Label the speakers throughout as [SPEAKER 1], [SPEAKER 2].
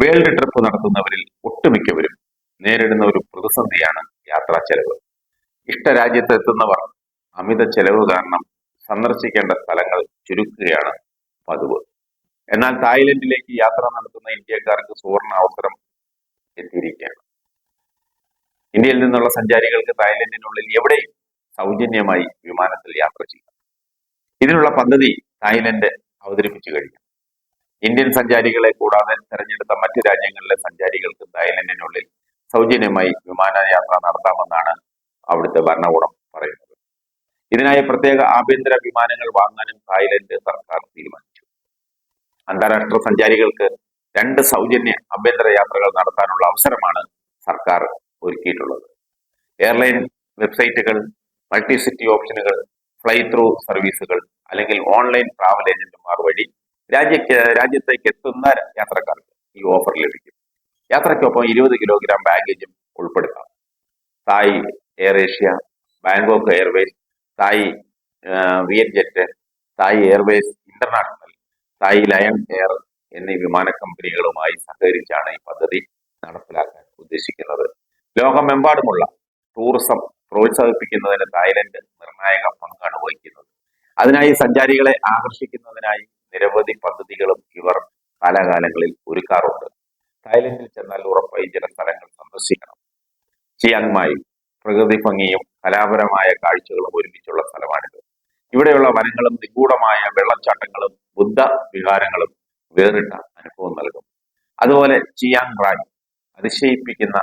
[SPEAKER 1] World trip നടത്തുന്നവരിൽ ഒട്ടുമിക്കവരും നേരിടുന്ന ഒരു പ്രതിസന്ധിയാണ് യാത്രാ ചെലവ്. ഇഷ്ടരാജ്യത്ത് എത്തുന്നവർ അമിത ചെലവ് കാരണം സന്ദർശിക്കേണ്ട സ്ഥലങ്ങൾ ചുരുക്കുകയാണ് പതിവ്. എന്നാൽ തായ്ലൻഡിലേക്ക് യാത്ര നടത്തുന്ന ഇന്ത്യക്കാർക്ക് സുവർണ അവസരം എത്തിയിരിക്കുകയാണ്. ഇന്ത്യയിൽ നിന്നുള്ള സഞ്ചാരികൾക്ക് തായ്ലൻഡിനുള്ളിൽ എവിടെയും സൗജന്യമായി വിമാനത്തിൽ യാത്ര ചെയ്യാം. ഇതിനുള്ള പദ്ധതി തായ്ലൻഡ് അവതരിപ്പിച്ചു കഴിഞ്ഞു. ഇന്ത്യൻ സഞ്ചാരികളെ കൂടാതെ തെരഞ്ഞെടുത്ത മറ്റ് രാജ്യങ്ങളിലെ സഞ്ചാരികൾക്ക് തായ്ലൻഡിനുള്ളിൽ സൗജന്യമായി വിമാനയാത്ര നടത്താമെന്നാണ് അവിടുത്തെ ഭരണകൂടം പറയുന്നത്. ഇതിനായി പ്രത്യേക ആഭ്യന്തര വിമാനങ്ങൾ വാങ്ങാനും തായ്ലൻഡ് സർക്കാർ തീരുമാനിച്ചു. അന്താരാഷ്ട്ര സഞ്ചാരികൾക്ക് രണ്ട് സൗജന്യ ആഭ്യന്തര യാത്രകൾ നടത്താനുള്ള അവസരമാണ് സർക്കാർ ഒരുക്കിയിട്ടുള്ളത്. എയർലൈൻ വെബ്സൈറ്റുകൾ മൾട്ടി സിറ്റി ഓപ്ഷനുകൾ ഫ്ലൈ ത്രൂ സർവീസുകൾ അല്ലെങ്കിൽ ഓൺലൈൻ ട്രാവൽ ഏജന്റുമാർ വഴി രാജ്യക്ക് രാജ്യത്തേക്ക് എത്തുന്ന യാത്രക്കാർക്ക് ഈ ഓഫർ ലഭിക്കും. യാത്രയ്ക്കൊപ്പം ഇരുപത് കിലോഗ്രാം ബാഗേജും ഉൾപ്പെടുത്താം. Thai Air Asia Bangkok Airways Thai VietJet Thai Airways International Thai Lion Air എന്നീ വിമാന കമ്പനികളുമായി സഹകരിച്ചാണ് ഈ പദ്ധതി നടപ്പിലാക്കാൻ ഉദ്ദേശിക്കുന്നത്. ലോകമെമ്പാടുമുള്ള ടൂറിസം പ്രോത്സാഹിപ്പിക്കുന്നതിന് തായ്ലൻഡ് നിർണായക പങ്കാണ് വഹിക്കുന്നത്. അതിനായി സഞ്ചാരികളെ ആകർഷിക്കുന്നതിനായി നിരവധി പദ്ധതികളും ഇവർ കാലാകാലങ്ങളിൽ ഒരുക്കാറുണ്ട്. തായ്ലൻഡിൽ ചെന്നാൽ ഉറപ്പായി ചില സ്ഥലങ്ങൾ സന്ദർശിക്കണം ചിയാങ്മായി പ്രകൃതി ഭംഗിയും കലാപരമായ കാഴ്ചകളും ഒരുമിച്ചുള്ള സ്ഥലമാണിത്. ഇവിടെയുള്ള വനങ്ങളും നിഗൂഢമായ വെള്ളച്ചാട്ടങ്ങളും ബുദ്ധ വിഹാരങ്ങളും വേറിട്ട അനുഭവം നൽകും. അതുപോലെ ചിയാങ് റായ് അതിശയിപ്പിക്കുന്ന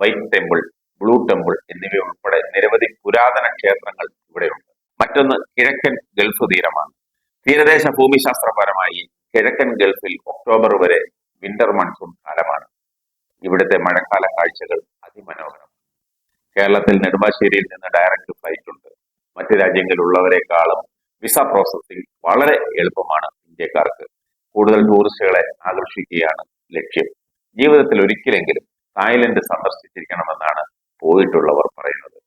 [SPEAKER 1] വൈറ്റ് ടെമ്പിൾ ബ്ലൂ ടെമ്പിൾ എന്നിവ ഉൾപ്പെടെ നിരവധി പുരാതന ക്ഷേത്രങ്ങൾ ഇവിടെയുണ്ട്. മറ്റൊന്ന് കിഴക്കൻ ഗൾഫ് തീരമാണ്. തീരദേശ ഭൂമിശാസ്ത്രപരമായി കിഴക്കൻ ഗൾഫിൽ ഒക്ടോബർ വരെ വിന്റർ മൺസൂൺ കാലമാണ്. ഇവിടുത്തെ മഴക്കാല കാഴ്ചകൾ അതിമനോഹരം കേരളത്തിൽ നെടുമ്പാശ്ശേരിയിൽ നിന്ന് ഡയറക്റ്റ് ഫ്ലൈറ്റ് ഉണ്ട്. മറ്റു രാജ്യങ്ങളിലുള്ളവരെക്കാളും വിസ പ്രോസസ്സിംഗ് വളരെ എളുപ്പമാണ് ഇന്ത്യക്കാർക്ക്. കൂടുതൽ ടൂറിസ്റ്റുകളെ ആകർഷിക്കുകയാണ് ലക്ഷ്യം. ജീവിതത്തിൽ ഒരിക്കലെങ്കിലും തായ്ലൻഡ് സന്ദർശിച്ചിരിക്കണമെന്നാണ് പോയിട്ടുള്ളവർ പറയുന്നത്.